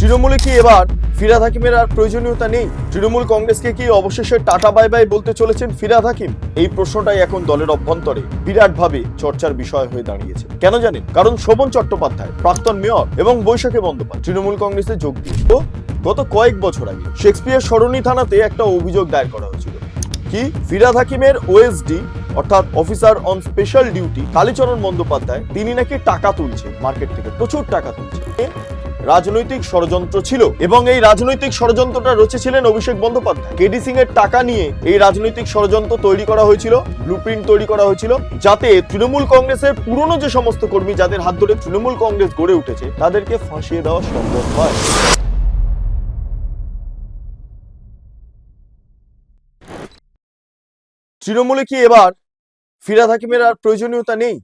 তৃণমূলে কি এবার ফিরাদ হাকিমের আর প্রয়োজনীয়তা নেই? তৃণমূল কংগ্রেসকে কি অবশেষে টাটা বাই বাই বলতে চলেছেন ফিরাদ হাকিম? এই প্রশ্নটাই এখন দলের অভ্যন্তরে বিরাটভাবে চর্চার বিষয় হয়ে দাঁড়িয়েছে। কেন জানেন? কারণ শোভন চট্টোপাধ্যায়, প্রাক্তন মেয়র এবং বৈশাখী বন্দ্যোপাধ্যায় তৃণমূল কংগ্রেসে যোগ দিয়ে গত কয়েক বছর আগে শেক্সপিয়ার সরণি থানাতে একটা অভিযোগ দায়ের করা হয়েছিল। কি? ফিরাদ হাকিমের ওএসডি, অর্থাৎ officer on special duty Kalicharan Bandyopadhyay, তিনি নাকি টাকা তুলছে মার্কেট থেকে প্রচুর টাকা তুলছে রাজনৈতিক ষড়যন্ত্র ছিল এবং এই রাজনৈতিক ষড়যন্ত্রটা রচেছিলেন অভিষেক বন্দ্যোপাধ্যায়। কেডি সিং এর টাকা নিয়ে এই রাজনৈতিক ষড়যন্ত্র তৈরি করা হয়েছিল ব্লুপ্রিন্ট তৈরি করা হয়েছিল, যাতে তৃণমূল কংগ্রেসের পুরনো যে সমস্ত কর্মী যাদের হাত ধরে তৃণমূল কংগ্রেস গড়ে উঠেছে, তাদেরকে ফাঁসিয়ে দেওয়া সম্ভব হয় তৃণমূলে কি এবার ফিরাদ হাকিমের আর প্রয়োজনীয়তা নেই?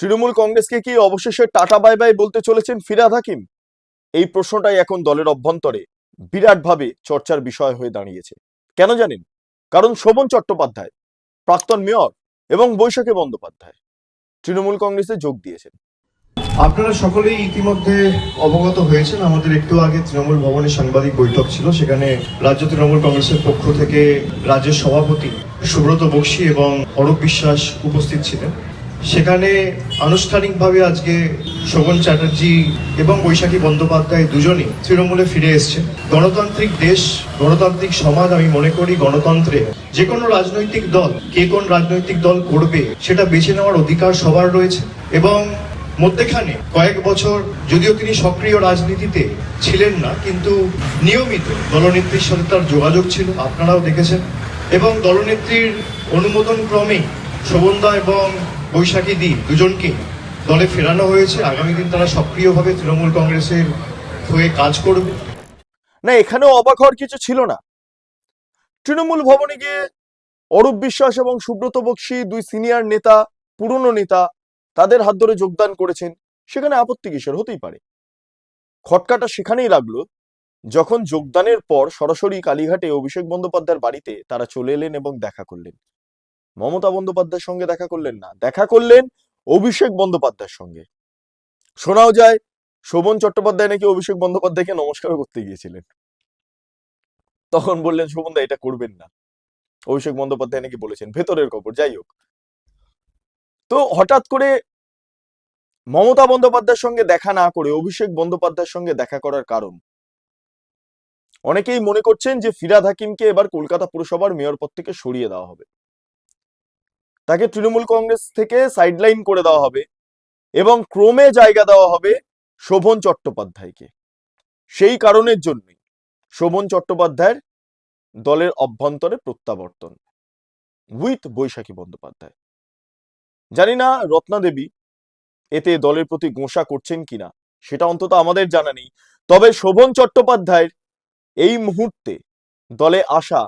তৃণমূল কংগ্রেসকে কি অবশেষে বাই বাই বলতে চলেছেন ফিরাদ হাকিম? এই প্রশ্নটাই এখন দলের অভ্যন্তরে বিরাটভাবে চর্চার বিষয় হয়ে দাঁড়িয়েছে। কেন জানেন? কারণ শোভন চট্টোপাধ্যায়, প্রাক্তন মেয়র এবং বৈশাখী বন্দ্যোপাধ্যায় তৃণমূল কংগ্রেসে যোগ দিয়েছেন। আপনারা সকলেই ইতিমধ্যে অবগত হয়েছেন, আমাদের একটু আগে তৃণমূল ভবনে সাংবাদিক বৈঠক ছিল, সেখানে রাজ্য তৃণমূল কংগ্রেসের পক্ষ থেকে রাজ্যের সভাপতি সুব্রত বক্সী এবং অরূপ বিশ্বাস উপস্থিত ছিলেন। সেখানে আনুষ্ঠানিকভাবে আজকে শোভন চ্যাটার্জি এবং বৈশাখী বন্দ্যোপাধ্যায় দুজনই তৃণমূলে ফিরে এসেছেন। গণতান্ত্রিক দেশ, গণতান্ত্রিক সমাজ আমি মনে করি গণতন্ত্রে। যে কোনো রাজনৈতিক দল, কে কোন রাজনৈতিক দল করবে, সেটা বেছে নেওয়ার অধিকার সবার রয়েছে। এবং মধ্যেখানে কয়েক বছর যদিও তিনি সক্রিয় রাজনীতিতে ছিলেন না, কিন্তু নিয়মিত দলনেত্রীর সাথে তার যোগাযোগ ছিল, আপনারাও দেখেছেন। এবং দলনেত্রীর অনুমোদন ক্রমেই শোভনদা এবং বৈশাখী দি দুজনকে দলে ফেরানো হয়েছে। আগামী দিন তারা সক্রিয়ভাবে তৃণমূল কংগ্রেসের হয়ে কাজ করবে। না, এখানেও অবাক হওয়ার কিছু ছিল না। তৃণমূল ভবনে গিয়ে অরূপ বিশ্বাস এবং সুব্রত বক্সী, দুই সিনিয়র নেতা, পুরনো নেতা, তাদের হাত ধরে যোগদান করেছেন। সেখানে আপত্তি কিসের? হতেই পারে। খটকাটা সেখানেই লাগল, যখন যোগদানের পর সরাসরি কালীঘাটে অভিষেক বন্দ্যোপাধ্যায়ের বাড়িতে তারা চলে এলেন এবং দেখা করলেন। মমতা বন্দ্যোপাধ্যায়ের সঙ্গে দেখা করলেন না। দেখা করলেন অভিষেক বন্দ্যোপাধ্যায়ের সঙ্গে। শোনাও যায়, শোভন চট্টোপাধ্যায় নাকি অভিষেক বন্দ্যোপাধ্যায়কে নমস্কার করতে গিয়েছিলেন। তখন বললেন শোভনদা এটা করবেন না। অভিষেক বন্দ্যোপাধ্যায় নাকি বলেছেন, ভেতরের খবর, যাই হোক। তো হঠাৎ করে মমতা বন্দ্যোপাধ্যায়ের সঙ্গে দেখা না করে অভিষেক বন্দ্যোপাধ্যায়ের সঙ্গে দেখা করার কারণ। অনেকেই মনে করছেন যে ফিরাদ হাকিমকে এবার কলকাতা পুরসভার মেয়র পদ থেকে সরিয়ে দেওয়া হবে। তাকে তৃণমূল কংগ্রেস থেকে সাইডলাইন করে দেওয়া হবে এবং ক্রমে জায়গা দেওয়া হবে শোভন চট্টোপাধ্যায়কে। সেই কারণের জন্যই শোভন চট্টোপাধ্যায়ের দলের অভ্যন্তরে প্রত্যাবর্তন উইথ বৈশাখী বন্দ্যোপাধ্যায়। জানি না রত্না দেবী এতে দলের প্রতি গোঁসা করছেন কিনা, সেটা অন্তত আমাদের জানা নেই। তবে শোভন চট্টোপাধ্যায়ের এই মুহূর্তে দলে আসা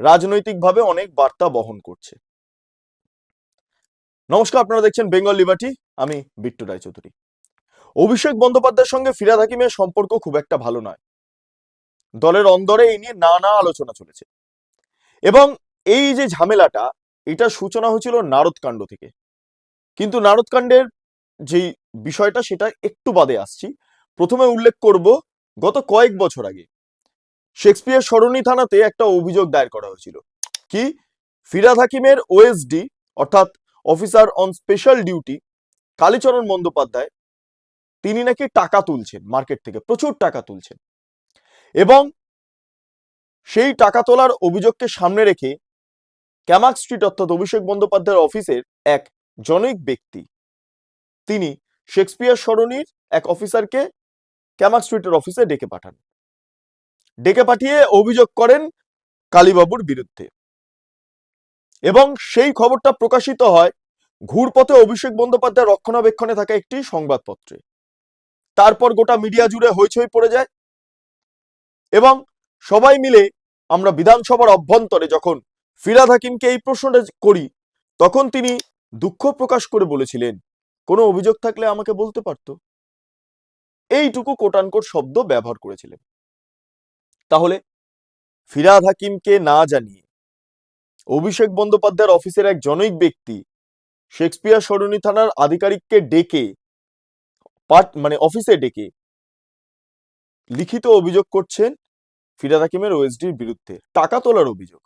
রাজনৈতিকভাবে অনেক বার্তা বহন করছে। নমস্কার, আপনারা দেখছেন বেঙ্গল লিবার্টি আমি বিট্টু রায়চৌধুরী। অভিষেক বন্দ্যোপাধ্যায়ের সঙ্গে ফিরাদ হাকিমের সম্পর্ক খুব একটা ভালো নয়। দলের অন্দরে এই নিয়ে নানা আলোচনা চলেছে। এবং এই যে ঝামেলাটা, এটা সূচনা হয়েছিল নারদকাণ্ড থেকে। কিন্তু নারদকাণ্ডের যেই বিষয়টা, সেটা একটু বাদে আসছি। প্রথমে উল্লেখ করব, গত কয়েক বছর আগে শেক্সপিয়ার সরণি থানাতে একটা অভিযোগ দায়ের করা হয়েছিল। কি? ফিরাদ হাকিমের ওএসডি অর্থাৎ officer on special duty Kalicharan Bandyopadhyay, তিনি নাকি টাকা তুলছেন মার্কেট থেকে, প্রচুর টাকা তুলছেন। এবং সেই টাকা তোলার অভিযোগকে সামনে রেখে ক্যামাক স্ট্রিট অর্থাৎ অভিষেক বন্দ্যোপাধ্যায়ের অফিসের এক জনৈক ব্যক্তি, তিনি শেক্সপিয়ার সরণির এক অফিসারকে ক্যামাক স্ট্রিটের অফিসে ডেকে পাঠান। ডেকে পাঠিয়ে অভিযোগ করেন কালীবাবুর বিরুদ্ধে। এবং সেই খবরটা প্রকাশিত হয় ঘুরপথে অভিষেক বন্দ্যোপাধ্যায় রক্ষণাবেক্ষণে থাকা একটি সংবাদপত্রে। তারপর গোটা মিডিয়া জুড়ে হইচই পড়ে যায় এবং সবাই মিলে আমরা বিধানসভার অভ্যন্তরে যখন ফিরাদ হাকিমকে এই প্রশ্নটা করি, তখন তিনি দুঃখ প্রকাশ করে বলেছিলেন, কোনো অভিযোগ থাকলে আমাকে বলতে পারতো? এইটুকু কোটানকোট শব্দ ব্যবহার করেছিলেন। তাহলে ফিরাদ হাকিমকে না জানিয়ে অভিষেক বন্দ্যোপাধ্যায়ের অফিসের এক জনৈক ব্যক্তি শেক্সপিয়ার সরণি থানার আধিকারিককে ডেকে পাট মানে অফিসে ডেকে লিখিত অভিযোগ করছেন ফিরাদ হাকিমের ওএসডির বিরুদ্ধে। টাকা তোলার অভিযোগ।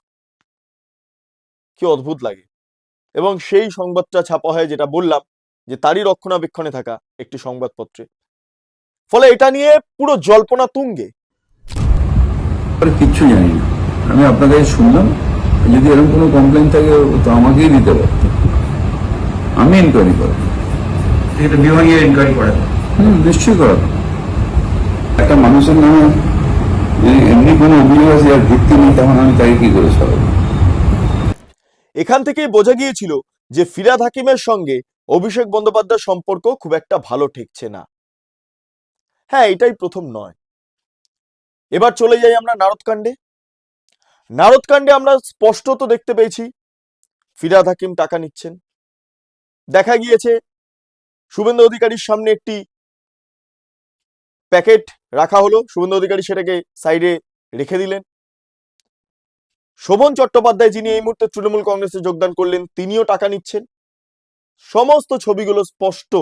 কি অদ্ভুত লাগে। এবং সেই সংবাদটা ছাপা হয় যেটা বললাম যে তারই রক্ষণাবেক্ষণে থাকা একটি সংবাদপত্রে। ফলে এটা নিয়ে পুরো জল্পনা তুঙ্গে। কিচ্ছু জানি না। আমি আপনার কাছে শুনলাম। যদি এরকম কোনো কমপ্লেন থাকে, তো আমাকেই দিতে পারত আমি ইনকোয়ারি করব এটা বিভাগীয় ইনকোয়ারি করেন হুম নিশ্চয়ই করব। একটা মানুষের নামে এমনি কোনো অভিযোগ আছে আর ভিত্তি নেই তখন আমি তাকে কি করে সরাবো এখান থেকেই বোঝা গিয়েছিল যে ফিরাদ হাকিমের সঙ্গে অভিষেক বন্দ্যোপাধ্যায়ের সম্পর্ক খুব একটা ভালো ঠেকছে না। হ্যাঁ এটাই প্রথম নয়। এবার চলে যাই আমরা নারদকাণ্ডে নারদকাণ্ডে আমরা স্পষ্টত দেখতে পেয়েছি ফিরাদ হাকিম টাকা নিচ্ছেন। দেখা গিয়েছে, শুভেন্দু অধিকারীর সামনে একটি প্যাকেট রাখা হলো। শুভেন্দু অধিকারী সেটাকে সাইডে রেখে দিলেন। শোভন চট্টোপাধ্যায় যিনি এই মুহূর্তে তৃণমূল কংগ্রেসে যোগদান করলেন, তিনিও টাকা নিচ্ছেন। সমস্ত ছবিগুলো স্পষ্ট।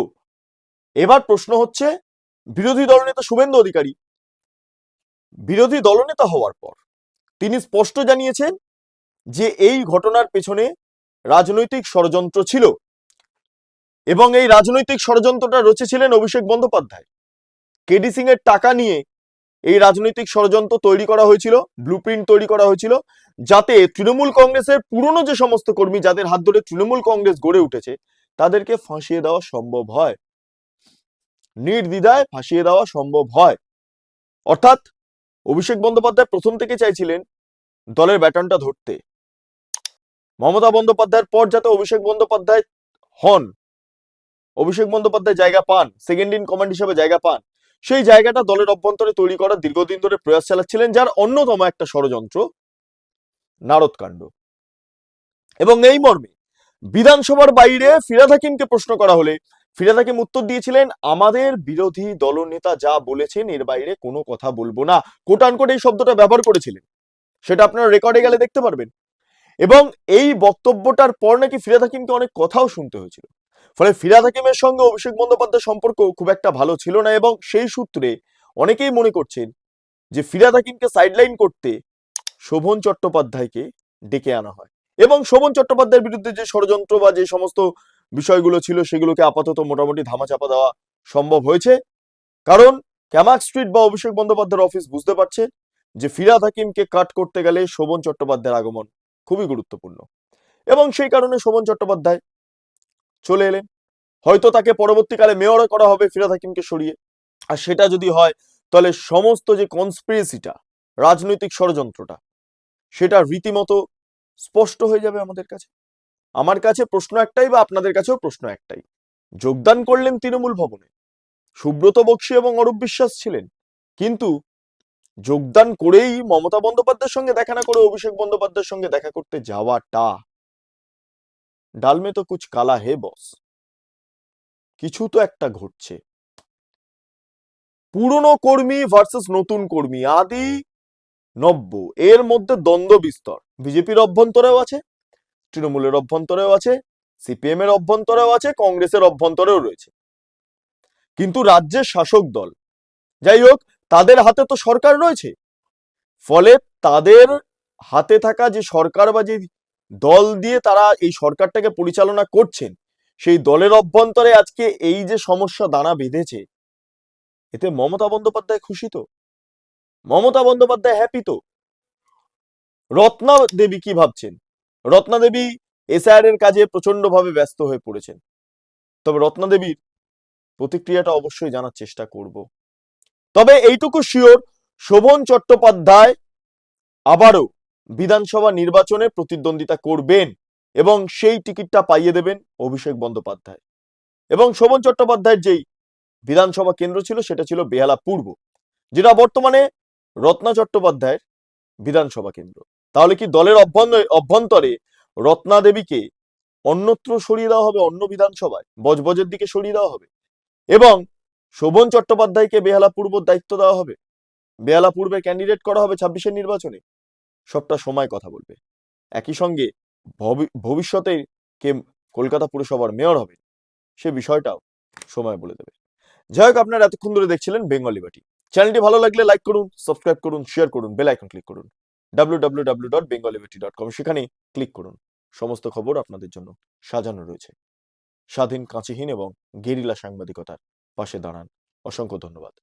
এবার প্রশ্ন হচ্ছে, বিরোধী দলনেতা শুভেন্দু অধিকারী, বিরোধী দলনেতা হওয়ার পর তিনি স্পষ্ট জানিয়েছেন যে এই ঘটনার পেছনে রাজনৈতিক ষড়যন্ত্র ছিল। এবং এই রাজনৈতিক ষড়যন্ত্রটা রচেছিলেন অভিষেক বন্দ্যোপাধ্যায়। কেডি সিং এর টাকা নিয়ে এই রাজনৈতিক ষড়যন্ত্র তৈরি করা হয়েছিল ব্লুপ্রিন্ট তৈরি করা হয়েছিল, যাতে তৃণমূল কংগ্রেসের পুরনো যে সমস্ত কর্মী যাদের হাত ধরে তৃণমূল কংগ্রেস গড়ে উঠেছে, তাদেরকে ফাঁসিয়ে দেওয়া সম্ভব হয়। নির্দ্বিধায় ফাঁসিয়ে দেওয়া সম্ভব হয়। অর্থাৎ অভিষেক বন্দ্যোপাধ্যায় প্রথম থেকে চাইছিলেন দলের ব্যাটনটা ধরতে। মমতা বন্দ্যোপাধ্যায়ের পর যাতে অভিষেক বন্দ্যোপাধ্যায় হন অভিষেক বন্দ্যোপাধ্যায় জায়গা পান সেকেন্ড ইন কমান্ড হিসেবে জায়গা পান। সেই জায়গাটা দলের অভ্যন্তরে তৈরি করার দীর্ঘদিন ধরে প্রয়াস চালাচ্ছিলেন, যার অন্যতম একটা ষড়যন্ত্র, নারদকাণ্ড। এবং এই মর্মে বিধানসভার বাইরে ফিরাদ হাকিমকে প্রশ্ন করা হলে, ফিরাদ হাকিম উত্তর দিয়েছিলেন, আমাদের বিরোধী দলনেতা যা বলেছেন, এর বাইরে কোনো কথা বলব না। কোটান কোট এই শব্দটা ব্যবহার করেছিলেন। সেটা আপনারা রেকর্ডে গেলে দেখতে পারবেন। এবং এই বক্তব্যটার পর নাকি ফিরাদ হাকিমকে অনেক কথাও শুনতে হয়েছিল। ফলে ফিরাদ হাকিমের সঙ্গে অভিষেক বন্দ্যোপাধ্যায় সম্পর্ক খুব একটা ভালো ছিল না এবং সেই সূত্রে অনেকেই মনে করছেন যে ফিরাদ হাকিমকে সাইডলাইন করতে শোভন চট্টোপাধ্যায়কে ডেকে আনা হয়। এবং শোভন চট্টোপাধ্যায়ের বিরুদ্ধে যে ষড়যন্ত্র বা যে সমস্ত বিষয়গুলো ছিল সেগুলোকে আপাতত মোটামুটি ধামাচাপা দেওয়া সম্ভব হয়েছে। কারণ ক্যামাক স্ট্রিট বা অভিষেক বন্দ্যোপাধ্যায়ের অফিস বুঝতে পারছে যে ফিরাদ হাকিমকে কাট করতে গেলে শোভন চট্টোপাধ্যায়ের আগমন খুবই গুরুত্বপূর্ণ। এবং সেই কারণে শোভন চট্টোপাধ্যায় চলে এলেন। হয়তো তাকে পরবর্তীকালে মেয়র করা হবে ফিরাদ হাকিমকে সরিয়ে। আর সেটা যদি হয়, তাহলে সমস্ত যে কনস্পিরেসিটা রাজনৈতিক ষড়যন্ত্রটা, সেটা রীতিমতো স্পষ্ট হয়ে যাবে আমাদের কাছে। আমার কাছে প্রশ্ন একটাই বা আপনাদের কাছেও প্রশ্ন একটাই। যোগদান করলেন তৃণমূল ভবনে। সুব্রত বক্সী এবং অরূপ বিশ্বাস ছিলেন। কিন্তু যোগদান করেই মমতা বন্দ্যোপাধ্যায়ের সঙ্গে দেখা না করে অভিষেক বন্দ্যোপাধ্যায়ের সঙ্গে দেখা করতে যাওয়াটা ডালমে তো কুছ কালা হে, বস। কিছু তো একটা ঘটছে। পুরনো কর্মী ভার্সেস নতুন কর্মী, আদি নব্য, এর মধ্যে দ্বন্দ্ব বিস্তর। বিজেপির অভ্যন্তরেও আছে, তৃণমূলের অভ্যন্তরেও আছে সিপিএম এর অভ্যন্তরেও আছে, কংগ্রেসের অভ্যন্তরেও রয়েছে। কিন্তু রাজ্যের শাসক দল, যাই হোক, তাদের হাতে তো সরকার রয়েছে। ফলে তাদের হাতে থাকা যে সরকার বা যে দল দিয়ে তারা এই সরকারটাকে পরিচালনা করছেন, সেই দলের অভ্যন্তরে আজকে এই যে সমস্যা দানা বেঁধেছে, এতে মমতা বন্দ্যোপাধ্যায় খুশি তো? মমতা বন্দ্যোপাধ্যায় হ্যাপি তো? রত্না দেবী কি ভাবছেন? রত্না দেবী এসআইআর এর কাজে প্রচণ্ড ভাবে ব্যস্ত হয়ে পড়েছেন। তবে রত্না দেবীর প্রতিক্রিয়াটা অবশ্যই জানার চেষ্টা করব। তবে এইটুকু শিওর শোভন চট্টোপাধ্যায় আবারও বিধানসভা নির্বাচনে প্রতিদ্বন্দ্বিতা করবেন এবং সেই টিকিটটা পাইয়ে দেবেন অভিষেক বন্দ্যোপাধ্যায়। এবং শোভন চট্টোপাধ্যায়ের যেই বিধানসভা কেন্দ্র ছিল, সেটা ছিল বেহালা পূর্ব, যেটা বর্তমানে রত্না চট্টোপাধ্যায়ের বিধানসভা কেন্দ্র। তাহলে কি দলের অভ্যন্ত- অভ্যন্তরে রত্না দেবীকে অন্যত্র সরিয়ে দেওয়া হবে, অন্য বিধানসভায়? বজবজের দিকে সরিয়ে দেওয়া হবে? এবং শোভন চট্টোপাধ্যায়কে বেহালা পূর্ব দায়িত্ব দেওয়া হবে? বেহালা পূর্বে ক্যান্ডিডেট করা হবে ছাব্বিশের নির্বাচনে? সবটা সময় কথা বলবে। একই সঙ্গে ভবিষ্যতে কে কলকাতা পুরসভার মেয়র হবে, সে বিষয়টাও সময় বলে দেবে। যাই হোক, আপনারা এতক্ষণ ধরে দেখছিলেন বেঙ্গলি বাটি। চ্যানেলটি ভালো লাগলে লাইক করুন, সাবস্ক্রাইব করুন, শেয়ার করুন, বেল আইকন ক্লিক করুন। W W dot dot com সেখানে ক্লিক করুন। সমস্ত খবর আপনাদের জন্য সাজানো রয়েছে। স্বাধীন কাঁচিহীন এবং গেরিলা সাংবাদিকতার পাশে দাঁড়ান। অসংখ্য ধন্যবাদ।